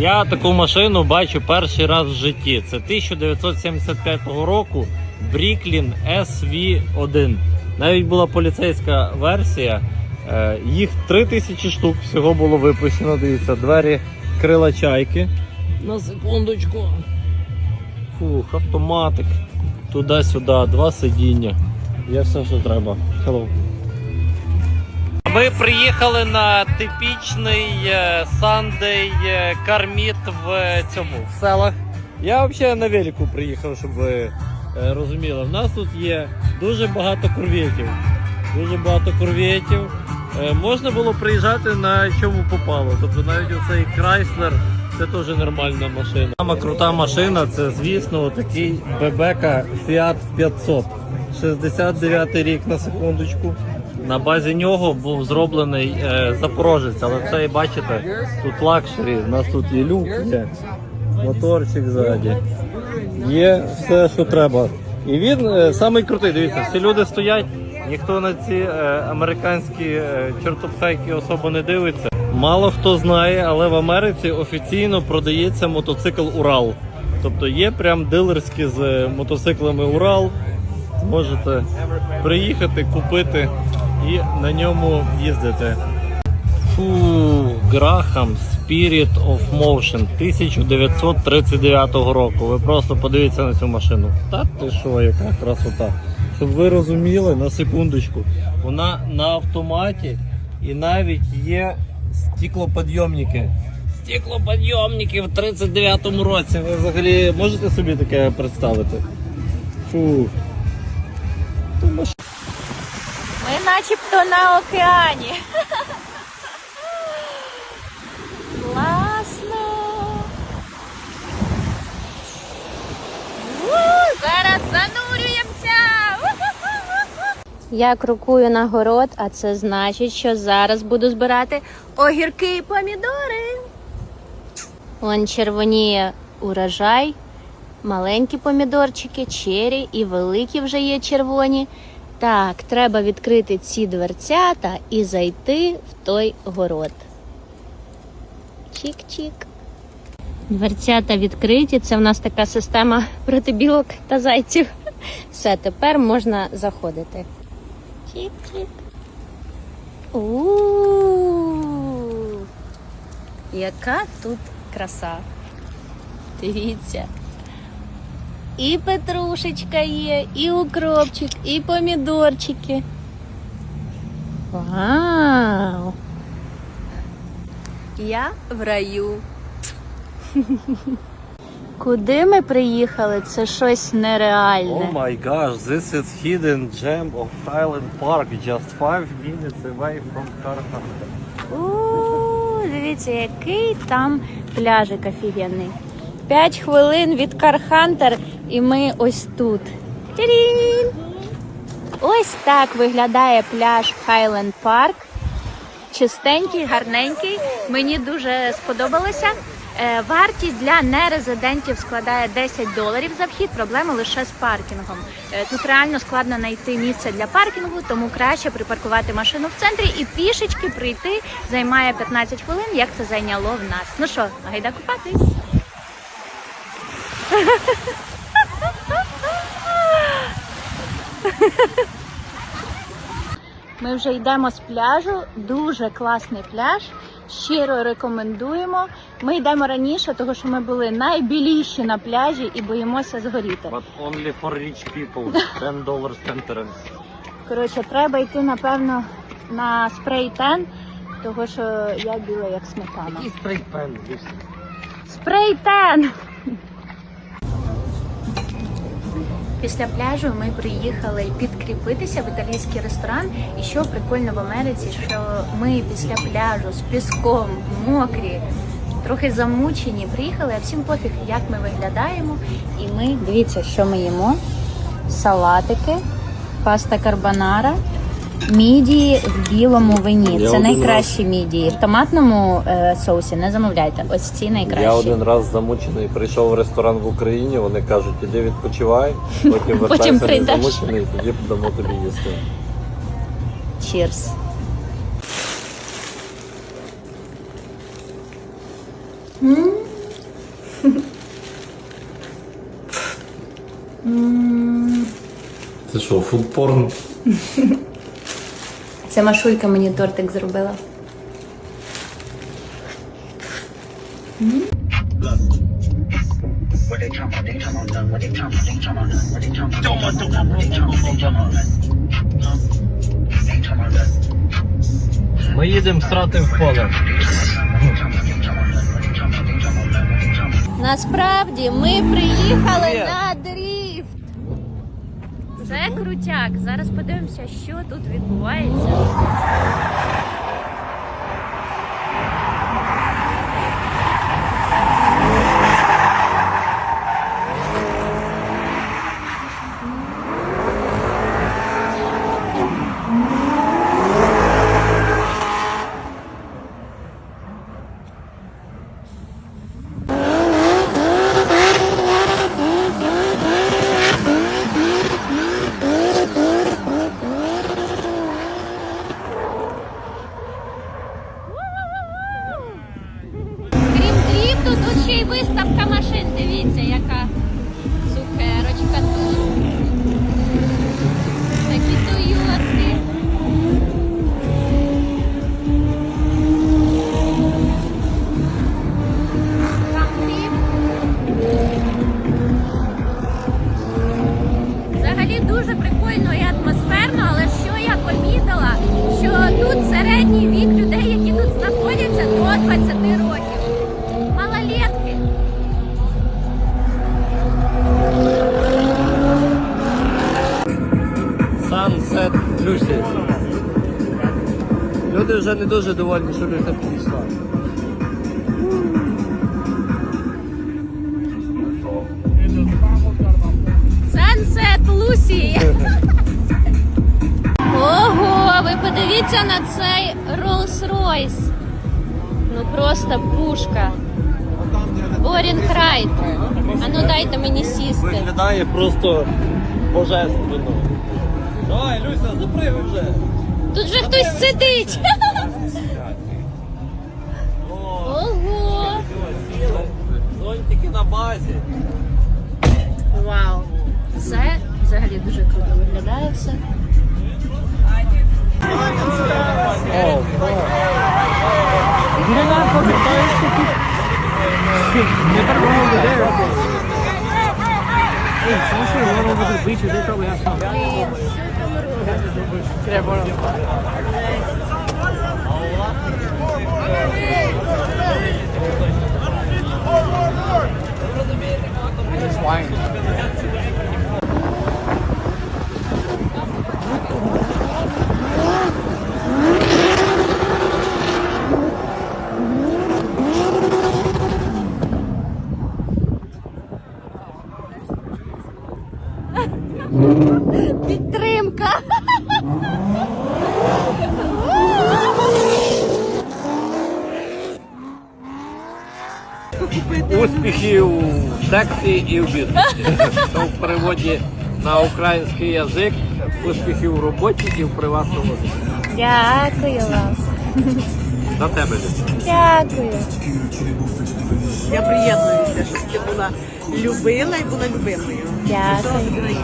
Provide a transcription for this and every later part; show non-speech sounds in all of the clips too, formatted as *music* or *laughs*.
Я таку машину бачу перший раз в житті. Це 1975 року Bricklin SV1. Навіть була поліцейська версія. Е, Їх 3000 штук всього було випущено. Дивіться, двері крила чайки. На секундочку. Фух, автоматик. Туди-сюди, два сидіння. Є все, що треба. Hello. Ми приїхали на типічний Sunday е, карміт в е, цьому в селах. Я взагалі на велику приїхав, щоб ви е, розуміли. В нас тут є дуже багато корветів. Дуже багато корветів. Е, Можна було приїжджати на чому попало. Тобто навіть оцей Chrysler це теж нормальна машина. Сама крута машина це, звісно, такий Бебека Fiat 500. 69 рік на секундочку. На базі нього був зроблений е, запорожець, але це і бачите, тут лакшері, у нас тут є люк, є моторчик ззаді. Є все, що треба. І він е, самий крутий, дивіться, всі люди стоять, ніхто на ці е, американські е, чортопхайки особо не дивиться. Мало хто знає, але в Америці офіційно продається мотоцикл Урал. Тобто є прям дилерські з е, мотоциклами Урал. Можете приїхати, купити і на ньому їздити. Фу, Graham Spirit of Motion 1939 року. Ви просто подивіться на цю машину. Та ти що, яка красота. Щоб ви розуміли, на секундочку, вона на автоматі і навіть є стеклоподйомники. Стеклоподйомники в 39-му році. Ви взагалі можете собі таке представити? Фу. Ми начебто на океані. Класно. Зараз занурюємося. Я крокую на город, а це значить, що зараз буду збирати огірки і помідори. Вон червоніє урожай, маленькі помідорчики, чері і великі вже є червоні. Так, треба відкрити ці дверцята і зайти в той город. Чік-чік. Дверцята відкриті. Це в нас така система проти білок та зайців. Все, тепер можна заходити. Чік-чік. У-у-у. Яка тут краса. Дивіться. І петрушечка є, і укропчик, і помідорчики. Вау! Я в раю. Куди ми приїхали? Це щось Oh нереальне. my gosh, this is hidden gem of Highland Park, just 5 minutes away from Cartagena. У, дивіться, який там пляжик офігенний. П'ять хвилин від Кархантер, і ми ось тут. Тірін! Ось так виглядає пляж Хайленд Парк. Чистенький, гарненький. Мені дуже сподобалося. Е, Вартість для нерезидентів складає 10 доларів за вхід. Проблема лише з паркінгом. Е, Тут реально складно знайти місце для паркінгу, тому краще припаркувати машину в центрі і пішечки прийти займає 15 хвилин, як це зайняло в нас. Ну що, гайда купатись. Ми вже йдемо з пляжу. Дуже класний пляж. Щиро рекомендуємо. Ми йдемо раніше, тому що ми були найбіліші на пляжі і боїмося згоріти. But only for rich people, 10 dollars entrance. Коротше, треба йти, напевно, на спрей тен, тому що я біла як сметана. Який straight pen, Спрей тен! Після пляжу ми приїхали підкріпитися в італійський ресторан. І що прикольно в Америці, що ми після пляжу з піском, мокрі, трохи замучені, приїхали, а всім пофіг, як ми виглядаємо. І ми дивіться, що ми їмо: салатики, паста карбонара. Мідії в білому вині. Я Це один найкращі мідії. В томатному е, соусі не замовляйте. Ось ці найкращі. Я один раз замучений прийшов в ресторан в Україні, вони кажуть, іди відпочивай, потім *laughs* вертайся не прийдеш. замучений, і тоді дамо тобі їсти. Cheers. М, *laughs* Це що, фудпорн? *laughs* Це Машулька мені тортик зробила. Ми їдемо срати в поле. Насправді ми приїхали на. Це крутяк. Зараз подивимося, що тут відбувається. Дуже довольні, що Люся підійшла. Sunset Lucy. Ого, ви подивіться на цей Rolls-Royce. Ну просто пушка. Борінг Райт. А ну дайте мені сісти. Виглядає просто божественно. Давай, Люся, запригуй вже. Тут же хтось сидить. Зонтики на базі. Вау. Це взагалі дуже круто виглядає все. О, Підтримка. Успіхів в сексі і в бізнесі. То в переводі на український язик успіхів в роботі і в приватному житті. Дякую вам. На тебе. Дякую. Я приєднуюся, щоб ти була любила і була любимою. Дякую.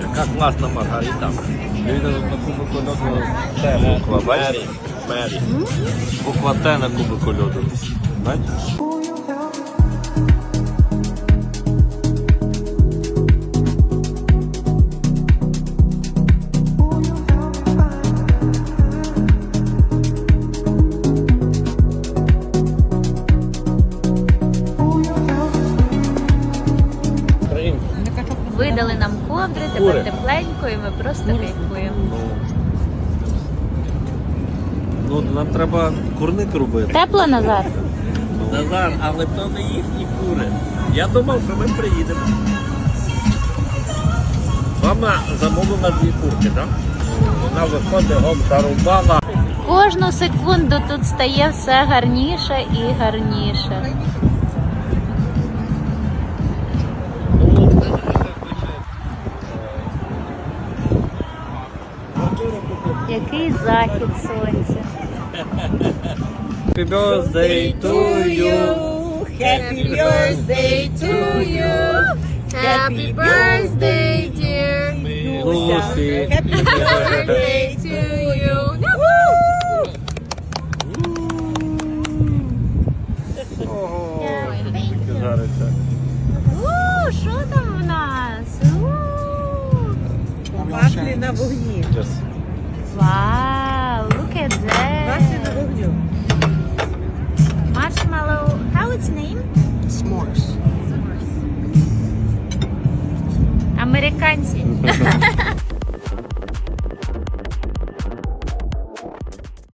Яка класна Маргарита. Дивіться на кубику льоду. Буква, бачиш? Мері. Буква Т на кубику льоду. Бачиш? Тепленько, і ми просто кайфуємо. Ну, нам треба курник робити. Тепло Назар? Назар, але то не їхні кури. Я думав, що ми приїдемо. Мама замовила дві курки, так? Вона виходить, гоп, зарубала. Кожну секунду тут стає все гарніше і гарніше. захід сонця. Happy birthday to you. Happy birthday to you. Happy birthday, dear. Лусі. Happy Birthday to you. Жариться. У, що там в нас? У. Вафлі на вогні. Вау, look at Вафлі на that. вогню. Marshmallow, how its name? S'mores. Американці. *laughs*